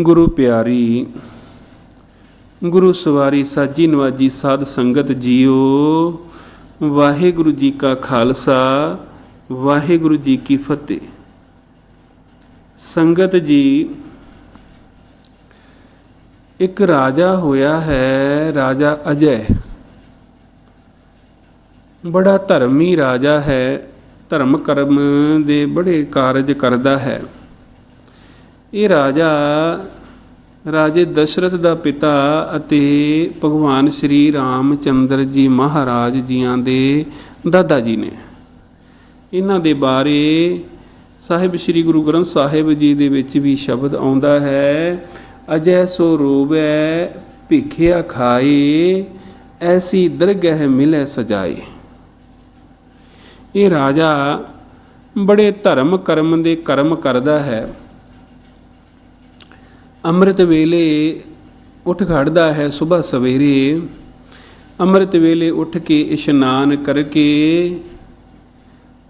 ਗੁਰੂ ਪਿਆਰੀ, ਗੁਰੂ ਸਵਾਰੀ ਸਾਜੀ ਨਵਾਜੀ ਸਾਧ ਸੰਗਤ ਜੀਓ। ਵਾਹਿਗੁਰੂ ਜੀ ਕਾ ਖਾਲਸਾ, ਵਾਹਿਗੁਰੂ ਜੀ ਕੀ ਫਤਿਹ। ਸੰਗਤ ਜੀ, ਇੱਕ ਰਾਜਾ ਹੋਇਆ ਹੈ, ਰਾਜਾ ਅਜੈ। ਬੜਾ ਧਰਮੀ ਰਾਜਾ ਹੈ, ਧਰਮ ਕਰਮ ਦੇ ਬੜੇ ਕਾਰਜ ਕਰਦਾ ਹੈ। ਇਹ ਰਾਜਾ, ਰਾਜੇ ਦਸ਼ਰਥ ਦਾ ਪਿਤਾ ਅਤੇ ਭਗਵਾਨ ਸ਼੍ਰੀ ਰਾਮ ਚੰਦਰ ਜੀ ਮਹਾਰਾਜ ਜੀਆਂ ਦੇ ਦਾਦਾ ਜੀ ਨੇ। ਇਹਨਾਂ ਦੇ ਬਾਰੇ ਸਾਹਿਬ ਸ੍ਰੀ ਗੁਰੂ ਗ੍ਰੰਥ ਸਾਹਿਬ ਜੀ ਦੇ ਵਿੱਚ ਵੀ ਸ਼ਬਦ ਆਉਂਦਾ ਹੈ, ਅਜੈ ਸੋ ਰੋਵੈ, ਭਿਖਿਆ ਖਾਏ, ਐਸੀ ਦਰਗਹਿ ਮਿਲੇ ਸਜਾਏ। ਇਹ ਰਾਜਾ ਬੜੇ ਧਰਮ ਕਰਮ ਦੇ ਕਰਮ ਕਰਦਾ ਹੈ। ਅੰਮ੍ਰਿਤ ਵੇਲੇ ਉੱਠ ਖੜਦਾ ਹੈ ਸਵੇਰ ਸਵੇਰੇ। ਅੰਮ੍ਰਿਤ ਵੇਲੇ ਉੱਠ ਕੇ ਇਸ਼ਨਾਨ ਕਰਕੇ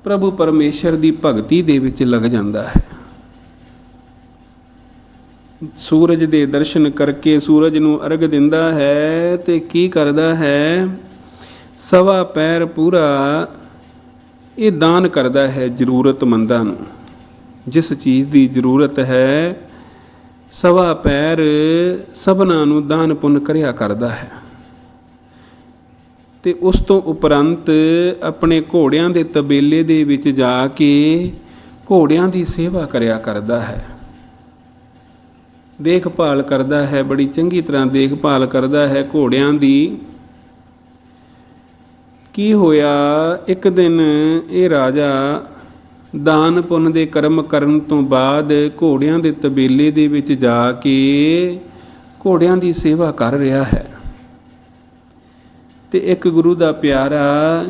ਪ੍ਰਭੂ ਪਰਮੇਸ਼ਰ ਦੀ ਭਗਤੀ ਦੇ ਵਿੱਚ ਲੱਗ ਜਾਂਦਾ ਹੈ। ਸੂਰਜ ਦੇ ਦਰਸ਼ਨ ਕਰਕੇ ਸੂਰਜ ਨੂੰ ਅਰਗ ਦਿੰਦਾ ਹੈ ਤੇ ਕੀ ਕਰਦਾ ਹੈ? ਸਵਾ ਪੈਰ ਪੂਰਾ ਇਹ ਦਾਨ ਕਰਦਾ ਹੈ ਜ਼ਰੂਰਤਮੰਦਾਂ ਨੂੰ। ਜਿਸ ਚੀਜ਼ ਦੀ ਜ਼ਰੂਰਤ ਹੈ ਸਵਾ ਪੈਰ ਸਭਨਾਂ ਨੂੰ ਦਾਨ ਪੁੰਨ ਕਰਿਆ ਕਰਦਾ ਹੈ। ਤੇ ਉਸ ਤੋਂ ਉਪਰੰਤ ਆਪਣੇ ਘੋੜਿਆਂ ਦੇ ਤਬੇਲੇ ਦੇ ਵਿੱਚ ਜਾ ਕੇ ਘੋੜਿਆਂ ਦੀ ਸੇਵਾ ਕਰਿਆ ਕਰਦਾ ਹੈ। ਦੇਖਭਾਲ ਕਰਦਾ ਹੈ, ਬੜੀ ਚੰਗੀ ਤਰ੍ਹਾਂ ਦੇਖਭਾਲ ਕਰਦਾ ਹੈ ਘੋੜਿਆਂ ਦੀ। ਕੀ ਹੋਇਆ, ਇੱਕ ਦਿਨ ਇਹ ਰਾਜਾ ਦਾਨ ਪੁੰਨ ਦੇ ਕਰਮ ਕਰਨ ਤੋਂ ਬਾਅਦ ਘੋੜਿਆਂ ਦੇ ਤਬੇਲੇ ਦੇ ਵਿੱਚ ਜਾ ਕੇ ਘੋੜਿਆਂ ਦੀ ਸੇਵਾ ਕਰ ਰਿਹਾ ਹੈ। ਤੇ ਇੱਕ ਗੁਰੂ ਦਾ ਪਿਆਰਾ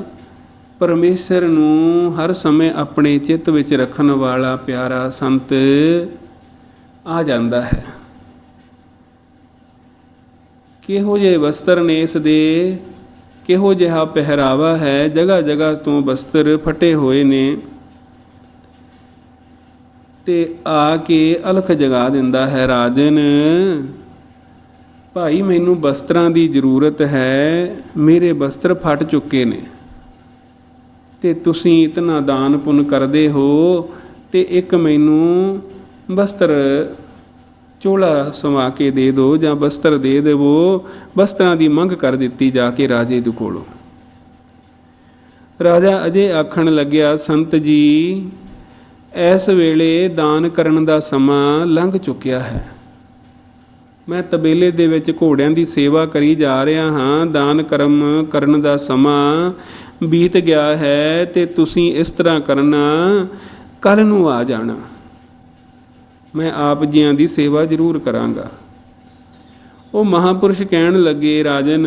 ਪਰਮੇਸ਼ਰ ਨੂੰ ਹਰ ਸਮੇਂ ਆਪਣੇ ਚਿੱਤ ਵਿੱਚ ਰੱਖਣ ਵਾਲਾ ਪਿਆਰਾ ਸੰਤ ਆ ਜਾਂਦਾ ਹੈ। ਕਿਹੋ ਜਿਹੇ ਵਸਤਰ ਨੇ ਇਸ ਦੇ? ਕਿਹੋ ਜਿਹਾ ਪਹਿਰਾਵਾ ਹੈ? ਜਗ੍ਹਾ ਜਗ੍ਹਾ ਤੋਂ ਵਸਤਰ ਫਟੇ ਹੋਏ ਨੇ। ਤੇ ਆ ਕੇ ਅਲਖ ਜਗਾ ਦਿੰਦਾ ਹੈ ਰਾਜਨ। ਭਾਈ, ਮੈਨੂੰ ਬਸਤਰਾਂ ਦੀ ਜ਼ਰੂਰਤ ਹੈ, ਮੇਰੇ ਵਸਤਰ ਫਟ ਚੁੱਕੇ ਨੇ। ਤੇ ਤੁਸੀਂ ਇਤਨਾ ਦਾਨ ਪੁੰਨ ਕਰਦੇ ਹੋ, ਤੇ ਇੱਕ ਮੈਨੂੰ ਬਸਤਰ ਚੋਲਾ ਸਵਾ ਕੇ ਦੇ ਦਿਓ ਜਾਂ ਵਸਤਰ ਦੇ ਦੇਵੋ ਵਸਤਰਾਂ ਦੀ ਮੰਗ ਕਰ ਦਿੱਤੀ ਜਾ ਕੇ ਰਾਜੇ ਦੇ ਕੋਲੋਂ। ਰਾਜਾ ਅਜੇ ਆਖਣ ਲੱਗਿਆ, ਸੰਤ ਜੀ ਇਸ ਵੇਲੇ ਦਾਨ ਕਰਨ ਦਾ ਸਮਾਂ ਲੰਘ ਚੁੱਕਿਆ ਹੈ। ਮੈਂ ਤਬੇਲੇ ਦੇ ਵਿੱਚ ਘੋੜਿਆਂ ਦੀ ਸੇਵਾ ਕਰੀ ਜਾ ਰਿਹਾ ਹਾਂ। ਦਾਨ ਕਰਮ ਕਰਨ ਦਾ ਸਮਾਂ ਬੀਤ ਗਿਆ ਹੈ ਤੇ ਤੁਸੀਂ ਇਸ ਤਰ੍ਹਾਂ ਕਰਨਾ ਕੱਲ ਨੂੰ ਆ ਜਾਣਾ। ਮੈਂ ਆਪ ਜੀਆਂ ਦੀ ਸੇਵਾ ਜ਼ਰੂਰ ਕਰਾਂਗਾ। ਉਹ ਮਹਾਪੁਰਸ਼ ਕਹਿਣ ਲੱਗੇ, ਰਾਜਨ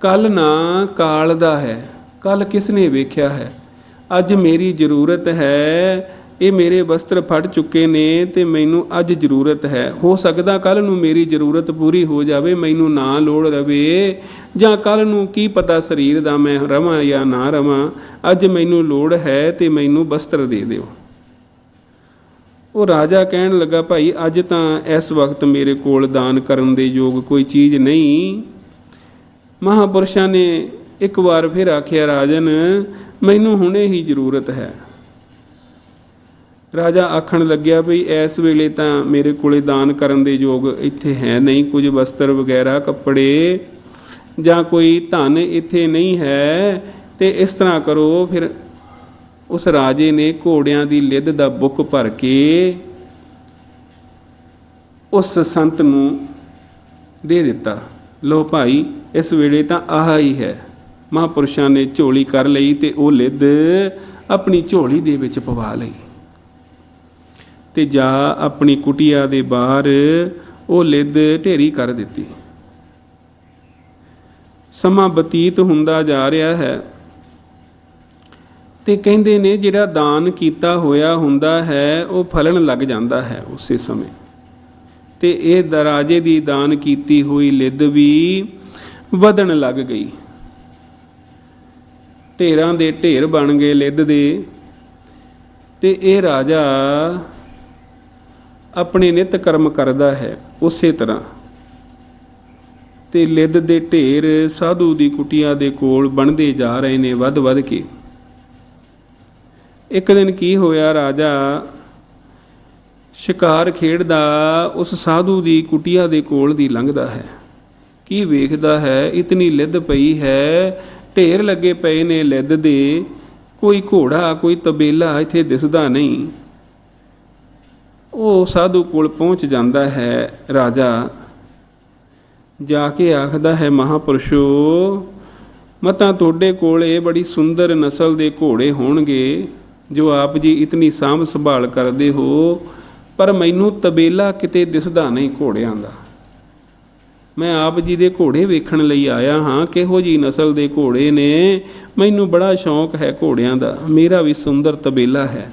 ਕੱਲ ਨਾ ਕਾਲ ਦਾ ਹੈ ਕੱਲ ਕਿਸ ਨੇ ਵੇਖਿਆ ਹੈ? ਅੱਜ ਮੇਰੀ ਜ਼ਰੂਰਤ ਹੈ। ਇਹ ਮੇਰੇ ਵਸਤਰ ਫਟ ਚੁੱਕੇ ਨੇ ਤੇ ਮੈਨੂੰ ਅੱਜ ਜ਼ਰੂਰਤ ਹੈ। ਹੋ ਸਕਦਾ ਕੱਲ ਨੂੰ ਮੇਰੀ ਜ਼ਰੂਰਤ ਪੂਰੀ ਹੋ ਜਾਵੇ, ਮੈਨੂੰ ਨਾ ਲੋੜ ਰਵੇ। ਜਾਂ ਕੱਲ ਨੂੰ ਕੀ ਪਤਾ ਸਰੀਰ ਦਾ ਮੈਂ ਰਵਾਂ ਜਾਂ ਨਾ ਰਵਾਂ। ਅੱਜ ਮੈਨੂੰ ਲੋੜ ਹੈ ਤੇ ਮੈਨੂੰ ਵਸਤਰ ਦੇ ਦਿਓ। ਉਹ ਰਾਜਾ ਕਹਿਣ ਲੱਗਾ, ਭਾਈ, ਅੱਜ ਤਾਂ ਇਸ ਵਕਤ ਮੇਰੇ ਕੋਲ ਦਾਨ ਕਰਨ ਦੇ ਯੋਗ ਕੋਈ ਚੀਜ਼ ਨਹੀਂ। ਮਹਾਪੁਰਸ਼ਾਂ ਨੇ ਇੱਕ ਵਾਰ ਫਿਰ ਆਖਿਆ, ਰਾਜਨ, ਮੈਨੂੰ ਹੁਣੇ ਹੀ ਜ਼ਰੂਰਤ ਹੈ। ਰਾਜਾ ਆਖਣ ਲੱਗਿਆ ਵੀ ਇਸ ਵੇਲੇ ਤਾਂ ਮੇਰੇ ਕੋਲੇ ਦਾਨ ਕਰਨ ਦੇ ਯੋਗ ਇੱਥੇ ਹੈ ਨਹੀਂ। ਕੁਝ ਵਸਤਰ ਵਗੈਰਾ, ਕੱਪੜੇ ਜਾਂ ਕੋਈ ਧਨ ਇੱਥੇ ਨਹੀਂ ਹੈ। ਤੇ ਇਸ ਤਰ੍ਹਾਂ ਕਰੋ। ਫਿਰ ਉਸ ਰਾਜੇ ਨੇ ਘੋੜਿਆਂ ਦੀ ਲਿੱਦ ਦਾ ਬੁੱਕ ਭਰ ਕੇ ਉਸ ਸੰਤ ਨੂੰ ਦੇ ਦਿੱਤਾ। ਲੋ ਭਾਈ, ਇਸ ਵੇਲੇ ਤਾਂ ਆਹ ਹੀ ਹੈ। ਮਹਾਪੁਰਸ਼ਾਂ ਨੇ ਝੋਲੀ ਕਰ ਲਈ ਤੇ ਉਹ ਲਿੱਦ ਆਪਣੀ ਝੋਲੀ ਦੇ ਵਿੱਚ ਪਵਾ ਲਈ। ਤੇ ਜਾ ਆਪਣੀ ਕੁਟਿਆ ਦੇ ਬਾਹਰ ਉਹ ਲਿੱਦ ਢੇਰੀ ਕਰ ਦਿੱਤੀ। ਸਮਾਂ ਬਤੀਤ ਹੁੰਦਾ ਜਾ ਰਿਹਾ ਹੈ ਤੇ ਕਹਿੰਦੇ ਨੇ ਜਿਹੜਾ ਦਾਨ ਕੀਤਾ ਹੋਇਆ ਹੁੰਦਾ ਹੈ, ਉਹ ਫਲਣ ਲੱਗ ਜਾਂਦਾ ਹੈ ਉਸੇ ਸਮੇਂ। ਤੇ ਇਹ ਦਰਾਜੇ ਦੀ ਦਾਨ ਕੀਤੀ ਹੋਈ ਲਿੱਦ ਵੀ ਵਧਣ ਲੱਗ ਗਈ। ਢੇਰਾਂ ਦੇ ਢੇਰ ਬਣ ਗਏ ਲਿੱਦ ਦੇ। ਤੇ ਇਹ ਰਾਜਾ ਆਪਣੇ ਨਿਤ ਕਰਮ ਕਰਦਾ ਹੈ ਉਸੇ ਤਰ੍ਹਾਂ। ਤੇ ਲਿੱਦ ਦੇ ਢੇਰ ਸਾਧੂ ਦੀ ਕੁਟੀਆ ਦੇ ਕੋਲ ਬਣਦੇ ਜਾ ਰਹੇ ਨੇ ਵੱਧ ਵੱਧ ਕੇ। ਇੱਕ ਦਿਨ ਕੀ ਹੋਇਆ ਰਾਜਾ? ਸ਼ਿਕਾਰ ਖੇਡਦਾ ਉਸ ਸਾਧੂ ਦੀ ਕੁਟੀਆ ਦੇ ਕੋਲ ਦੀ ਲੰਘਦਾ ਹੈ। ਕੀ ਵੇਖਦਾ ਹੈ? ਇਤਨੀ ਲਿੱਦ ਪਈ ਹੈ। ਢੇਰ ਲੱਗੇ ਪਏ ਨੇ ਲਿੱਦ ਦੇ, ਕੋਈ ਘੋੜਾ, ਕੋਈ ਤਬੇਲਾ ਇੱਥੇ ਦਿਸਦਾ ਨਹੀਂ। ਉਹ ਸਾਧੂ ਕੋਲ ਪਹੁੰਚ ਜਾਂਦਾ ਹੈ, ਰਾਜਾ। ਜਾ ਕੇ ਆਖਦਾ ਹੈ, ਮਹਾਪੁਰਸ਼ੋ, ਮਤਾਂ ਤੁਹਾਡੇ ਕੋਲ ਇਹ ਬੜੀ ਸੁੰਦਰ ਨਸਲ ਦੇ ਘੋੜੇ ਹੋਣਗੇ, ਜੋ ਆਪ ਜੀ ਇਤਨੀ ਸਾਂਭ ਸੰਭਾਲ ਕਰਦੇ ਹੋ, ਪਰ ਮੈਨੂੰ ਤਬੇਲਾ ਕਿਤੇ ਦਿਸਦਾ ਨਹੀਂ ਘੋੜਿਆਂ ਦਾ। ਮੈਂ ਆਪ ਜੀ ਦੇ ਘੋੜੇ ਵੇਖਣ ਲਈ ਆਇਆ ਹਾਂ, ਕਿਹੋ ਜੀ ਨਸਲ ਦੇ ਘੋੜੇ ਨੇ? ਮੈਨੂੰ ਬੜਾ ਸ਼ੌਂਕ ਹੈ ਘੋੜਿਆਂ ਦਾ, ਮੇਰਾ ਵੀ ਸੁੰਦਰ ਤਬੇਲਾ ਹੈ।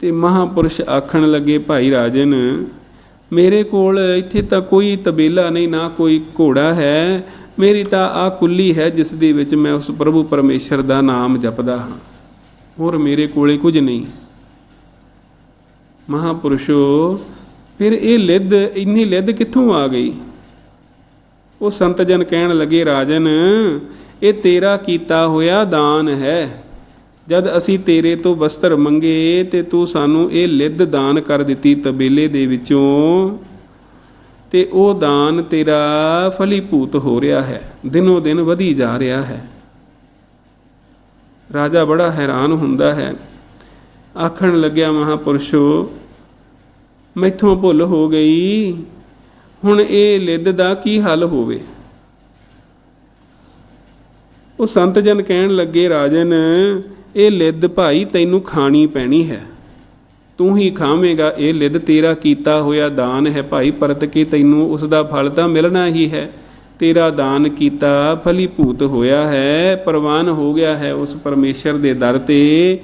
ਤੇ ਮਹਾਪੁਰਸ਼ ਆਖਣ ਲੱਗੇ, ਭਾਈ ਰਾਜਨ, ਮੇਰੇ ਕੋਲ ਇੱਥੇ ਤਾਂ ਕੋਈ ਤਬੇਲਾ ਨਹੀਂ, ਨਾ ਕੋਈ ਘੋੜਾ ਹੈ। ਮੇਰੀ ਤਾਂ ਆ ਕੁੱਲੀ ਹੈ, ਜਿਸ ਦੇ ਵਿੱਚ ਮੈਂ ਉਸ ਪ੍ਰਭੂ ਪਰਮੇਸ਼ਰ ਦਾ ਨਾਮ ਜਪਦਾ ਹਾਂ। ਹੋਰ ਮੇਰੇ ਕੋਲੇ ਕੁਝ ਨਹੀਂ। ਮਹਾਪੁਰਸ਼ੋ ਫਿਰ ਇਹ ਲਿੱਦ, ਇੰਨੀ ਲਿੱਦ ਕਿੱਥੋਂ ਆ ਗਈ? ਉਹ ਸੰਤ ਜਨ ਕਹਿਣ ਲੱਗੇ, ਰਾਜਨ, ਇਹ ਤੇਰਾ ਕੀਤਾ ਹੋਇਆ ਦਾਨ ਹੈ। ਜਦ ਅਸੀਂ ਤੇਰੇ ਤੋਂ ਵਸਤਰ ਮੰਗੇ ਤੇ ਤੂੰ ਸਾਨੂੰ ਇਹ ਲਿੱਦ ਦਾਨ ਕਰ ਦਿੱਤੀ ਤਬੇਲੇ ਦੇ ਵਿੱਚੋਂ, ਤੇ ਉਹ ਦਾਨ ਤੇਰਾ ਫਲੀਭੂਤ ਹੋ ਰਿਹਾ ਹੈ, ਦਿਨੋ ਦਿਨ ਵਧੀ ਜਾ ਰਿਹਾ ਹੈ। ਰਾਜਾ ਬੜਾ ਹੈਰਾਨ ਹੁੰਦਾ ਹੈ। ਆਖਣ ਲੱਗਿਆ, ਮਹਾਪੁਰਸ਼ੋ ਮੈਥੋਂ ਭੁੱਲ ਹੋ ਗਈ। ਹੁਣ ਇਹ ਲਿੱਦ ਦਾ ਕੀ ਹੱਲ ਹੋਵੇ? ਉਹ ਸੰਤ ਜਨ ਕਹਿਣ ਲੱਗੇ, ਰਾਜਨ, ਇਹ ਲਿੱਦ ਭਾਈ ਤੈਨੂੰ ਖਾਣੀ ਪੈਣੀ ਹੈ। ਤੂੰ ਹੀ ਖਾਵੇਂਗਾ, ਇਹ ਲਿੱਦ ਤੇਰਾ ਕੀਤਾ ਹੋਇਆ ਦਾਨ ਹੈ ਭਾਈ, ਪਰਤ ਕੇ ਤੈਨੂੰ ਉਸ ਦਾ ਫਲ ਤਾਂ ਮਿਲਣਾ ਹੀ ਹੈ। ਤੇਰਾ ਦਾਨ ਕੀਤਾ ਫਲੀਭੂਤ ਹੋਇਆ ਹੈ, ਪ੍ਰਵਾਨ ਹੋ ਗਿਆ ਹੈ ਉਸ ਪਰਮੇਸ਼ਰ ਦੇ ਦਰ ਤੇ।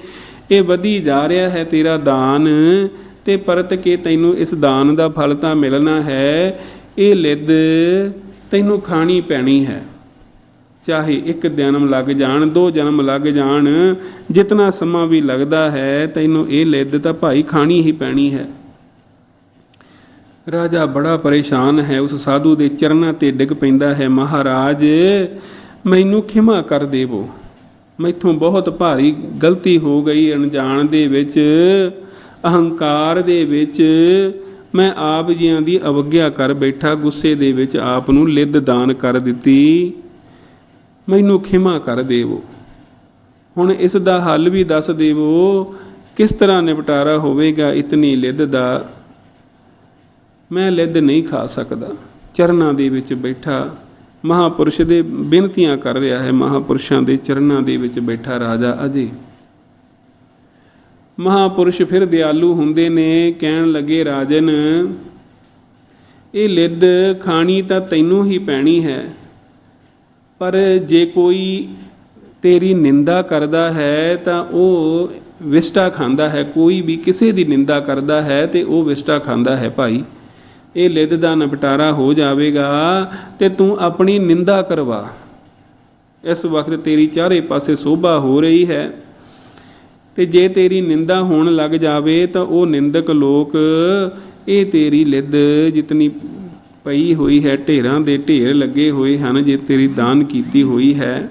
ਇਹ ਵਧੀ ਜਾ ਰਿਹਾ ਹੈ ਤੇਰਾ ਦਾਨ। ਤੇ ਪਰਤ ਕੇ ਤੈਨੂੰ ਇਸ ਦਾਨ ਦਾ ਫਲ ਤਾਂ ਮਿਲਣਾ ਹੈ, ਇਹ ਲਿੱਦ ਤੈਨੂੰ ਖਾਣੀ ਪੈਣੀ ਹੈ। ਚਾਹੇ ਇੱਕ ਜਨਮ ਲੱਗ ਜਾਣ, ਦੋ ਜਨਮ ਲੱਗ ਜਾਣ, ਜਿਤਨਾ ਸਮਾਂ ਵੀ ਲੱਗਦਾ ਹੈ, ਤੈਨੂੰ ਇਹ ਲਿੱਦ ਤਾਂ ਭਾਈ ਖਾਣੀ ਹੀ ਪੈਣੀ ਹੈ। ਰਾਜਾ ਬੜਾ ਪਰੇਸ਼ਾਨ ਹੈ, ਉਸ ਸਾਧੂ ਦੇ ਚਰਨਾਂ ਤੇ ਡਿੱਗ ਪੈਂਦਾ ਹੈ, ਮਹਾਰਾਜ, ਮੈਨੂੰ ਖਿਮਾ ਕਰ ਦੇਵੋ। ਮੈਥੋਂ ਬਹੁਤ ਭਾਰੀ ਗਲਤੀ ਹੋ ਗਈ ਅਣਜਾਣ ਦੇ ਵਿੱਚ। ਅਹੰਕਾਰ ਦੇ ਵਿੱਚ ਮੈਂ ਆਪ ਜੀਆਂ ਦੀ ਅਵਗਿਆ ਕਰ ਬੈਠਾ, ਗੁੱਸੇ ਦੇ ਵਿੱਚ ਆਪ ਨੂੰ ਲਿੱਦ ਦਾਨ ਕਰ ਦਿੱਤੀ। ਮੈਨੂੰ ਖਿਮਾ ਕਰ ਦੇਵੋ। ਹੁਣ ਇਸ ਦਾ ਹੱਲ ਵੀ ਦੱਸ ਦੇਵੋ, ਕਿਸ ਤਰ੍ਹਾਂ ਨਿਪਟਾਰਾ ਹੋਵੇਗਾ ਇਤਨੀ ਲਿੱਦ ਦਾ। ਮੈਂ ਲਿੱਦ ਨਹੀਂ ਖਾ ਸਕਦਾ। ਚਰਨਾਂ ਦੇ ਵਿੱਚ ਬੈਠਾ, ਮਹਾਪੁਰਸ਼ ਦੇ ਬੇਨਤੀਆਂ ਕਰ ਰਿਹਾ ਹੈ, ਮਹਾਪੁਰਸ਼ਾਂ ਦੇ ਚਰਨਾਂ ਦੇ ਵਿੱਚ ਬੈਠਾ ਰਾਜਾ ਅਜੇ। ਮਹਾਪੁਰਸ਼ ਫਿਰ ਦਿਆਲੂ ਹੁੰਦੇ ਨੇ, ਕਹਿਣ ਲੱਗੇ, ਰਾਜਨ, ਇਹ ਲਿੱਦ ਖਾਣੀ ਤਾਂ ਤੈਨੂੰ ਹੀ ਪੈਣੀ ਹੈ, ਪਰ ਜੇ ਕੋਈ ਤੇਰੀ ਨਿੰਦਾ ਕਰਦਾ ਹੈ ਤਾਂ ਉਹ ਵਿਸ਼ਟਾ ਖਾਂਦਾ ਹੈ, ਕੋਈ ਵੀ ਕਿਸੇ ਦੀ ਨਿੰਦਾ ਕਰਦਾ ਹੈ ਤੇ ਉਹ ਵਿਸ਼ਟਾ ਖਾਂਦਾ ਹੈ, ਭਾਈ। ਇਹ ਲਿੱਦ ਦਾ ਨਿਪਟਾਰਾ ਹੋ ਜਾਵੇਗਾ ਤੇ ਤੂੰ ਆਪਣੀ ਨਿੰਦਾ ਕਰਵਾ। ਇਸ ਵਕਤ ਤੇਰੀ ਚਾਰੇ ਪਾਸੇ ਸੋਭਾ ਹੋ ਰਹੀ ਹੈ। ਤੇ ਜੇ ਤੇਰੀ ਨਿੰਦਾ ਹੋਣ ਲੱਗ ਜਾਵੇ ਤਾਂ ਉਹ ਨਿੰਦਕ ਲੋਕ, ਇਹ ਤੇਰੀ ਲਿੱਦ ਜਿਤਨੀ ਪਈ ਹੋਈ ਹੈ, ਢੇਰਾਂ ਦੇ ਢੇਰ ਲੱਗੇ ਹੋਏ ਹਨ ਜੇ ਤੇਰੀ ਦਾਨ ਕੀਤੀ ਹੋਈ ਹੈ।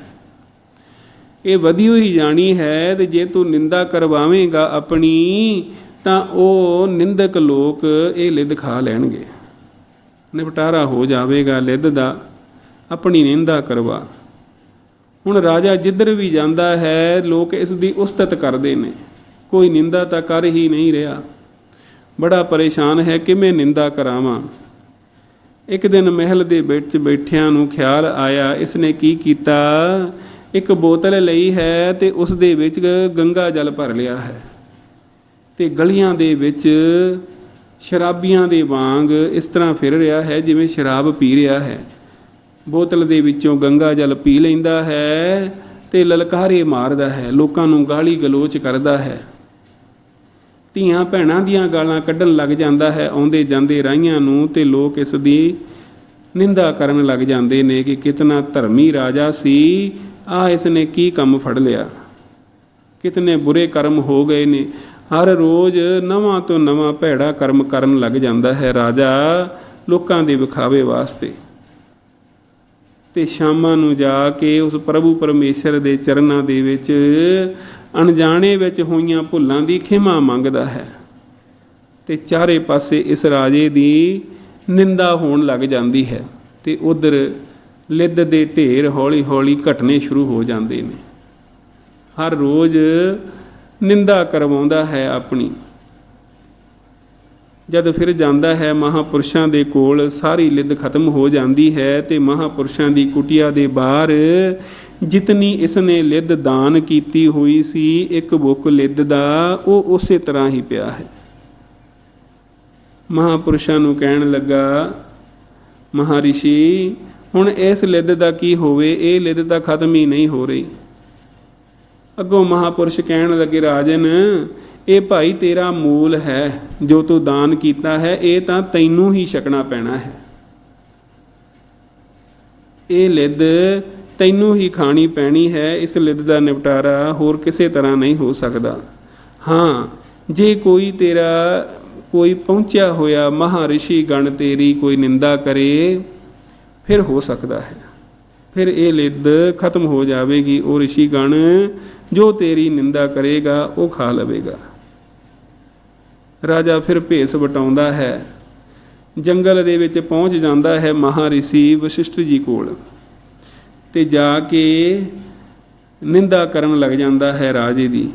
ਇਹ ਵਧੀ ਹੋਈ ਜਾਣੀ ਹੈ ਤੇ ਜੇ ਤੂੰ ਨਿੰਦਾ ਕਰਵਾਵੇਂਗਾ ਆਪਣੀ, ਤਾਂ ਉਹ ਨਿੰਦਕ ਲੋਕ ਇਹ ਲਿੱਦ ਖਾ ਲੈਣਗੇ। ਨਿਪਟਾਰਾ ਹੋ ਜਾਵੇਗਾ ਲਿੱਦ ਦਾ, ਆਪਣੀ ਨਿੰਦਾ ਕਰਵਾ। ਹੁਣ ਰਾਜਾ ਜਿੱਧਰ ਵੀ ਜਾਂਦਾ ਹੈ, ਲੋਕ ਇਸ ਦੀ ਉਸਤਤ ਕਰਦੇ ਨੇ। ਕੋਈ ਨਿੰਦਾ ਤਾਂ ਕਰ ਹੀ ਨਹੀਂ ਰਿਹਾ। ਬੜਾ ਪਰੇਸ਼ਾਨ ਹੈ ਕਿਵੇਂ ਨਿੰਦਾ ਕਰਾਵਾਂ। ਇੱਕ ਦਿਨ ਮਹਿਲ ਦੇ ਵਿੱਚ ਬੈਠਿਆਂ ਨੂੰ ਖਿਆਲ ਆਇਆ ਇਸ ਨੇ ਕੀ ਕੀਤਾ? ਇੱਕ ਬੋਤਲ ਲਈ ਹੈ ਤੇ ਉਸ ਦੇ ਵਿੱਚ ਗੰਗਾ ਜਲ ਭਰ ਲਿਆ ਹੈ। ਤੇ ਗਲੀਆਂ ਦੇ ਵਿੱਚ ਸ਼ਰਾਬੀਆਂ ਦੇ ਵਾਂਗ ਇਸ ਤਰ੍ਹਾਂ ਫਿਰ ਰਿਹਾ ਹੈ ਜਿਵੇਂ ਸ਼ਰਾਬ ਪੀ ਰਿਹਾ ਹੈ। ਬੋਤਲ ਦੇ ਵਿੱਚੋਂ ਗੰਗਾ ਜਲ ਪੀ ਲੈਂਦਾ ਹੈ ਤੇ ਲਲਕਾਰੇ ਮਾਰਦਾ ਹੈ, ਲੋਕਾਂ ਨੂੰ ਗਾਲੀ ਗਲੋਚ ਕਰਦਾ ਹੈ। ਧੀਆਂ ਭੈਣਾਂ ਦੀਆਂ ਗਾਲਾਂ ਕੱਢਣ ਲੱਗ ਜਾਂਦਾ ਹੈ, ਆਉਂਦੇ ਜਾਂਦੇ ਰਾਹੀਆਂ ਨੂੰ ਤੇ ਲੋਕ ਇਸ ਦੀ ਨਿੰਦਾ ਕਰਨ ਲੱਗ ਜਾਂਦੇ ਨੇ ਕਿ ਕਿਤਨਾ ਧਰਮੀ ਰਾਜਾ ਸੀ, ਆ ਇਸ ਨੇ ਕੀ ਕੰਮ ਫੜ ਲਿਆ? ਕਿਤਨੇ ਬੁਰੇ ਕਰਮ ਹੋ ਗਏ ਨੇ। ਹਰ ਰੋਜ਼ ਨਵਾਂ ਤੋਂ ਨਵਾਂ ਭੈੜਾ ਕਰਮ ਕਰਨ ਲੱਗ ਜਾਂਦਾ ਹੈ ਰਾਜਾ ਲੋਕਾਂ ਦੇ ਵਿਖਾਵੇ ਵਾਸਤੇ। ਤੇ ਸ਼ਾਮਾਂ ਨੂੰ ਜਾ ਕੇ ਉਸ ਪ੍ਰਭੂ ਪਰਮੇਸ਼ਰ ਦੇ ਚਰਨਾਂ ਦੇ ਵਿੱਚ ਅਣਜਾਣੇ ਵਿੱਚ ਹੋਈਆਂ ਭੁੱਲਾਂ ਦੀ ਖਿਮਾ ਮੰਗਦਾ ਹੈ ਤੇ ਚਾਰੇ ਪਾਸੇ ਇਸ ਰਾਜੇ ਦੀ ਨਿੰਦਾ ਹੋਣ ਲੱਗ ਜਾਂਦੀ ਹੈ ਤੇ ਉਧਰ ਲਿੱਦ ਦੇ ਢੇਰ ਹੌਲੀ-ਹੌਲੀ ਘਟਨੇ ਸ਼ੁਰੂ ਹੋ ਜਾਂਦੇ ਨੇ। ਹਰ ਰੋਜ਼ ਨਿੰਦਾ ਕਰਵਾਉਂਦਾ ਹੈ ਆਪਣੀ। ਜਦ ਫਿਰ ਜਾਂਦਾ ਹੈ ਮਹਾਪੁਰਸ਼ਾਂ ਦੇ ਕੋਲ, ਸਾਰੀ ਲਿੱਦ ਖਤਮ ਹੋ ਜਾਂਦੀ ਹੈ ਤੇ ਮਹਾਪੁਰਸ਼ਾਂ ਦੀ ਕੁਟਿਆ ਦੇ ਬਾਹਰ ਜਿਤਨੀ ਇਸਨੇ ਲਿੱਦ ਦਾਨ ਕੀਤੀ ਹੋਈ ਸੀ, ਇੱਕ ਬੁੱਕ ਲਿੱਦ ਦਾ ਉਹ ਉਸੇ ਤਰ੍ਹਾਂ ਹੀ ਪਿਆ ਹੈ। ਮਹਾਪੁਰਸ਼ਾਂ ਨੂੰ ਕਹਿਣ ਲੱਗਾ, ਮਹਾਰਿਸ਼ੀ, ਹੁਣ ਇਸ ਲਿੱਦ ਦਾ ਕੀ ਹੋਵੇ? ਇਹ ਲਿੱਦ ਤਾਂ ਖਤਮ ਹੀ ਨਹੀਂ ਹੋ ਰਹੀ। ਅੱਗੋਂ ਮਹਾਪੁਰਸ਼ ਕਹਿਣ ਲੱਗੇ, ਰਾਜਨ, ਇਹ ਭਾਈ ਤੇਰਾ ਮੂਲ ਹੈ, ਜੋ ਤੂੰ ਦਾਨ ਕੀਤਾ ਹੈ, ਇਹ ਤਾਂ ਤੈਨੂੰ ਹੀ ਛਕਣਾ ਪੈਣਾ ਹੈ। ਇਹ ਲਿੱਦ ਤੈਨੂੰ ਹੀ ਖਾਣੀ ਪੈਣੀ ਹੈ, ਇਸ ਲਿੱਦ ਦਾ ਨਿਪਟਾਰਾ ਹੋਰ ਕਿਸੇ ਤਰ੍ਹਾਂ ਨਹੀਂ ਹੋ ਸਕਦਾ। ਹਾਂ, ਜੇ ਕੋਈ ਤੇਰਾ ਕੋਈ ਪਹੁੰਚਿਆ ਹੋਇਆ ਮਹਾਰਿਸ਼ੀ ਗਣ ਤੇਰੀ ਕੋਈ ਨਿੰਦਾ ਕਰੇ, ਫਿਰ ਹੋ ਸਕਦਾ ਹੈ। ਫਿਰ ਇਹ ਲਿੱਦ ਖਤਮ ਹੋ ਜਾਵੇਗੀ, ਉਹ ਰਿਸ਼ੀ ਗਣ ਜੋ ਤੇਰੀ ਨਿੰਦਾ ਕਰੇਗਾ, ਉਹ ਖਾ ਲਵੇਗਾ। ਰਾਜਾ ਫਿਰ ਭੇਸ ਵਟਾਉਂਦਾ ਹੈ। ਜੰਗਲ ਦੇ ਵਿੱਚ ਪਹੁੰਚ ਜਾਂਦਾ ਹੈ ਮਹਾਰਿਸ਼ੀ ਵਸਿਸ਼ਟ ਜੀ ਕੋਲ। ਤੇ ਜਾ ਕੇ ਨਿੰਦਾ ਕਰਨ ਲੱਗ ਜਾਂਦਾ ਹੈ ਰਾਜੇ ਦੀ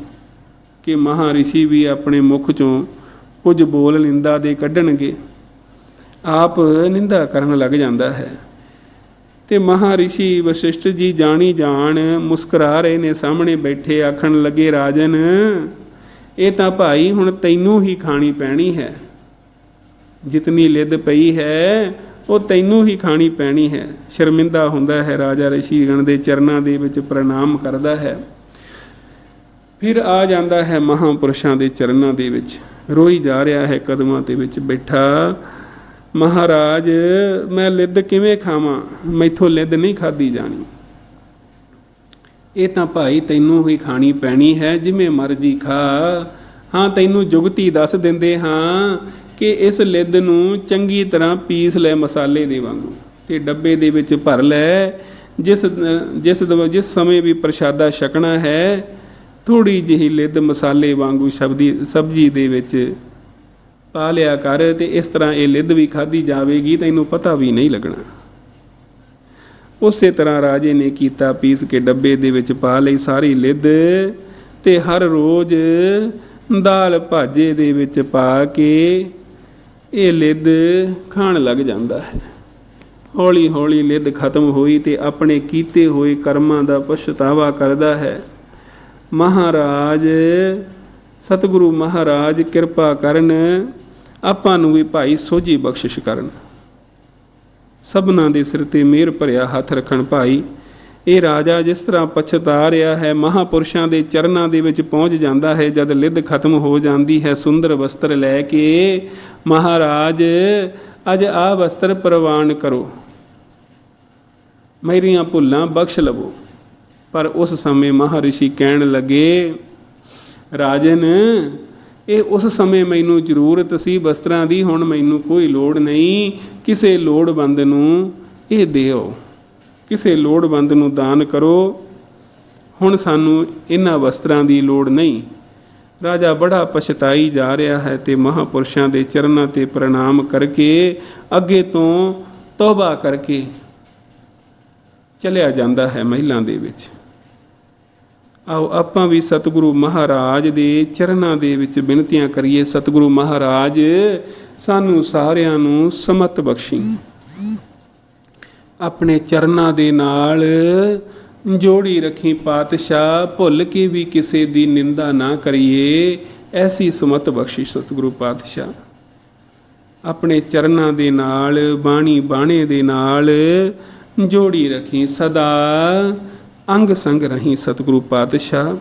ਕਿ ਮਹਾਰਿਸ਼ੀ ਵੀ ਆਪਣੇ ਮੁਖ ਚੋਂ ਕੁਝ ਬੋਲ ਨਿੰਦਾ ਦੇ ਕੱਢਣਗੇ। ਆਪ ਨਿੰਦਾ ਕਰਨ ਲੱਗ ਜਾਂਦਾ ਹੈ। ਤੇ ਮਹਾਰਿਸ਼ੀ ਵਸ਼ਿਸ਼ਟ ਜੀ ਜਾਣੀ ਜਾਣ ਮੁਸਕਰਾ ਰਹੇ ਨੇ ਸਾਹਮਣੇ ਬੈਠੇ ਆਖਣ ਲੱਗੇ, ਰਾਜਨ, ਇਹ ਤਾਂ ਭਾਈ ਹੁਣ ਤੈਨੂੰ ਹੀ ਖਾਣੀ ਪੈਣੀ ਹੈ। ਜਿਤਨੀ ਲਿੱਦ ਪਈ ਹੈ, ਉਹ ਤੈਨੂੰ ਹੀ ਖਾਣੀ ਪੈਣੀ ਹੈ। ਸ਼ਰਮਿੰਦਾ ਹੁੰਦਾ ਹੈ, ਰਾਜਾ ਰਿਸ਼ੀਗਣ ਦੇ ਚਰਨਾਂ ਦੇ ਵਿੱਚ ਪ੍ਰਣਾਮ ਕਰਦਾ ਹੈ। ਫਿਰ ਆ ਜਾਂਦਾ ਹੈ ਮਹਾਪੁਰਸ਼ਾਂ ਦੇ ਚਰਨਾਂ ਦੇ ਵਿੱਚ। ਰੋਈ ਜਾ ਰਿਹਾ ਹੈ ਕਦਮਾਂ ਦੇ ਵਿੱਚ ਬੈਠਾ। ਮਹਾਰਾਜ, ਮੈਂ ਲਿੱਦ ਕਿਵੇਂ ਖਾਵਾਂ? ਮੈਥੋਂ ਲਿੱਦ ਨਹੀਂ ਖਾਦੀ ਜਾਣੀ। ਇਹ ਤਾਂ ਭਾਈ ਤੈਨੂੰ ਹੀ ਖਾਣੀ ਪੈਣੀ ਹੈ, ਜਿਵੇਂ ਮਰਜ਼ੀ ਖਾ। ਹਾਂ, ਤੈਨੂੰ ਜੁਗਤੀ ਦੱਸ ਦਿੰਦੇ ਹਾਂ ਕਿ ਇਸ ਲਿੱਦ ਨੂੰ ਚੰਗੀ ਤਰ੍ਹਾਂ ਪੀਸ ਲੈ ਮਸਾਲੇ ਦੇ ਵਾਂਗੂ ਤੇ ਡੱਬੇ ਦੇ ਵਿੱਚ ਭਰ ਲੈ। ਜਿਸ ਜਿਸ ਦਵ- ਜਿਸ ਸਮੇਂ ਵੀ ਪ੍ਰਸ਼ਾਦਾ ਛਕਣਾ ਹੈ ਥੋੜੀ ਜਿਹੀ ਲਿੱਦ ਮਸਾਲੇ ਵਾਂਗੂ ਸਬਦੀ, ਸਬਜੀ ਦੇ ਵਿੱਚ ਪਾ ਲਿਆ ਕਰ ਤੇ ਇਸ ਤਰ੍ਹਾਂ ਇਹ ਲਿੱਦ ਵੀ ਖਾਧੀ ਜਾਵੇਗੀ ਤੈਨੂੰ ਪਤਾ ਵੀ ਨਹੀਂ ਲੱਗਣਾ। ਉਸੇ ਤਰ੍ਹਾਂ ਰਾਜੇ ਨੇ ਕੀਤਾ ਪੀਸ ਕੇ ਡੱਬੇ ਦੇ ਵਿੱਚ ਪਾ ਲਈ ਸਾਰੀ ਲਿੱਦ ਤੇ ਹਰ ਰੋਜ਼ ਦਾਲ ਭਾਜੇ ਦੇ ਵਿੱਚ ਪਾ ਕੇ ਇਹ ਲਿੱਦ ਖਾਣ ਲੱਗ ਜਾਂਦਾ ਹੈ। ਹੌਲੀ ਹੌਲੀ ਲਿੱਦ ਖਤਮ ਹੋਈ ਤੇ ਆਪਣੇ ਕੀਤੇ ਹੋਏ ਕਰਮਾਂ ਦਾ ਪਛਤਾਵਾ ਕਰਦਾ ਹੈ। ਮਹਾਰਾਜ, ਸਤਿਗੁਰੂ ਮਹਾਰਾਜ ਕਿਰਪਾ ਕਰਨ ਆਪਾਂ ਨੂੰ ਵੀ ਭਾਈ ਸੋਝੀ ਬਖਸ਼ਿਸ਼ ਕਰਨ। ਸਭਨਾਂ ਦੇ ਸਿਰ ਤੇ ਮਿਹਰ ਭਰਿਆ ਹੱਥ ਰੱਖਣ ਭਾਈ। ਇਹ ਰਾਜਾ ਜਿਸ ਤਰ੍ਹਾਂ ਪਛਤਾ ਰਿਹਾ ਹੈ, ਮਹਾਪੁਰਸ਼ਾਂ ਦੇ ਚਰਨਾਂ ਦੇ ਵਿੱਚ ਪਹੁੰਚ ਜਾਂਦਾ ਹੈ, ਜਦ ਲਿੱਧ ਖਤਮ ਹੋ ਜਾਂਦੀ ਹੈ, ਸੁੰਦਰ ਵਸਤਰ ਲੈ ਕੇ ਮਹਾਰਾਜ, ਅੱਜ ਆ ਵਸਤਰ ਪ੍ਰਵਾਨ ਕਰੋ। ਮੇਰੀਆਂ ਭੁੱਲਾਂ ਬਖਸ਼ ਲਵੋ। ਪਰ ਉਸ ਸਮੇਂ ਮਹਾਰਿਸ਼ੀ ਕਹਿਣ ਲੱਗੇ, ਰਾਜਨ ਇਹ ਉਸ ਸਮੇਂ ਮੈਨੂੰ ਜ਼ਰੂਰਤ ਸੀ ਵਸਤਰਾਂ ਦੀ, ਹੁਣ ਮੈਨੂੰ ਕੋਈ ਲੋੜ ਨਹੀਂ। ਕਿਸੇ ਲੋੜਵੰਦ ਨੂੰ ਇਹ ਦਿਓ। ਕਿਸੇ ਲੋੜਵੰਦ ਨੂੰ ਦਾਨ ਕਰੋ। ਹੁਣ ਸਾਨੂੰ ਇਹਨਾਂ ਵਸਤਰਾਂ ਦੀ ਲੋੜ ਨਹੀਂ। ਰਾਜਾ ਬੜਾ ਪਛਤਾਈ ਜਾ ਰਿਹਾ ਹੈ ਤੇ ਮਹਾਪੁਰਸ਼ਾਂ ਦੇ ਚਰਨਾਂ ਤੇ ਪ੍ਰਣਾਮ ਕਰਕੇ ਅੱਗੇ ਤੋਂ ਤੌਬਾ ਕਰਕੇ ਚਲਿਆ ਜਾਂਦਾ ਹੈ ਮਹਿਲਾਂ ਦੇ ਵਿੱਚ। ਆਓ ਆਪਾਂ ਵੀ ਸਤਿਗੁਰੂ ਮਹਾਰਾਜ ਦੇ ਚਰਨਾਂ ਦੇ ਵਿੱਚ ਬੇਨਤੀਆਂ ਕਰੀਏ, ਸਤਿਗੁਰੂ ਮਹਾਰਾਜ, ਸਾਨੂੰ ਸਾਰਿਆਂ ਨੂੰ ਸਮਤ ਬਖਸ਼ੀ। ਆਪਣੇ ਚਰਨਾਂ ਦੇ ਨਾਲ ਜੋੜੀ ਰੱਖੀ ਪਾਤਸ਼ਾਹ, ਭੁੱਲ ਕੇ ਵੀ ਕਿਸੇ ਦੀ ਨਿੰਦਾ ਨਾ ਕਰੀਏ, ਐਸੀ ਸਮਤ ਬਖਸ਼ੀ ਸਤਿਗੁਰੂ ਪਾਤਸ਼ਾਹ। ਆਪਣੇ ਚਰਨਾਂ ਦੇ ਨਾਲ ਬਾਣੀ ਬਾਣੇ ਦੇ ਨਾਲ ਜੋੜੀ ਰੱਖੀ, ਸਦਾ ਅੰਗ ਸੰਗ ਰਹੀ ਸਤਿਗੁਰੂ ਪਾਤਸ਼ਾਹ।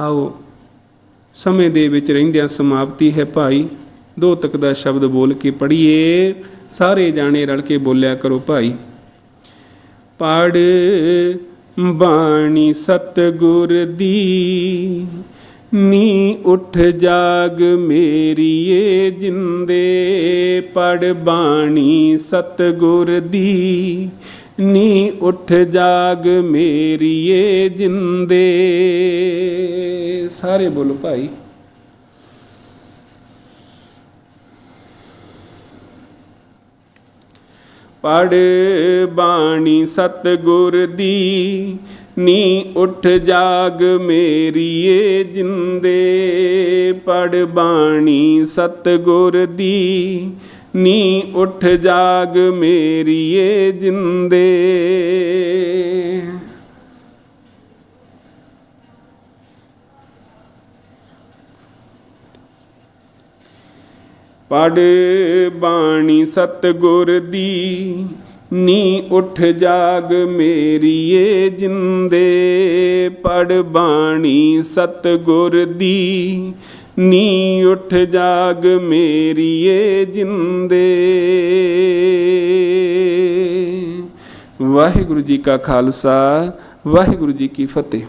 ਆਓ, ਸਮੇਂ ਦੇ ਵਿੱਚ ਰਹਿੰਦਿਆਂ ਸਮਾਪਤੀ ਹੈ ਭਾਈ। ਦੋ ਤੱਕ ਦਾ ਸ਼ਬਦ ਬੋਲ ਕੇ ਪੜ੍ਹੀਏ। ਸਾਰੇ ਜਾਣੇ ਰਲ ਕੇ ਬੋਲਿਆ ਕਰੋ ਭਾਈ। ਪੜ ਬਾਣੀ ਸਤਗੁਰ ਦੀ, ਨੀ ਉਠ ਜਾਗ ਮੇਰੀਏ ਜਿੰਦੇ। ਪੜ ਬਾਣੀ ਸਤਗੁਰ ਦੀ ਨੀ ਉੱਠ ਜਾਗ ਮੇਰੀਏ ਜਿੰਦੇ। ਸਾਰੇ ਬੋਲੋ ਭਾਈ। ਪੜ ਬਾਣੀ ਸਤਗੁਰ ਦੀ, ਨੀ ਉੱਠ ਜਾਗ ਮੇਰੀਏ ਜਿੰਦੇ। ਪੜ ਬਾਣੀ ਸਤਗੁਰ ਦੀ ਨੀ ਉਠ ਜਾਗ ਮੇਰੀਏ ਜਿੰਦੇ। ਪੜ ਬਾਣੀ ਸਤਗੁਰ ਦੀ, ਨੀ ਉਠ ਜਾਗ ਮੇਰੀਏ ਜਿੰਦੇ। ਪੜ ਬਾਣੀ ਸਤਗੁਰ ਦੀ ਨੀ ਉਠ ਜਾਗ ਮੇਰੀਏ ਜਿੰਦੇ। ਵਾਹਿਗੁਰੂ ਜੀ ਕਾ ਖਾਲਸਾ ਵਾਹਿਗੁਰੂ ਜੀ ਕੀ ਫਤਿਹ।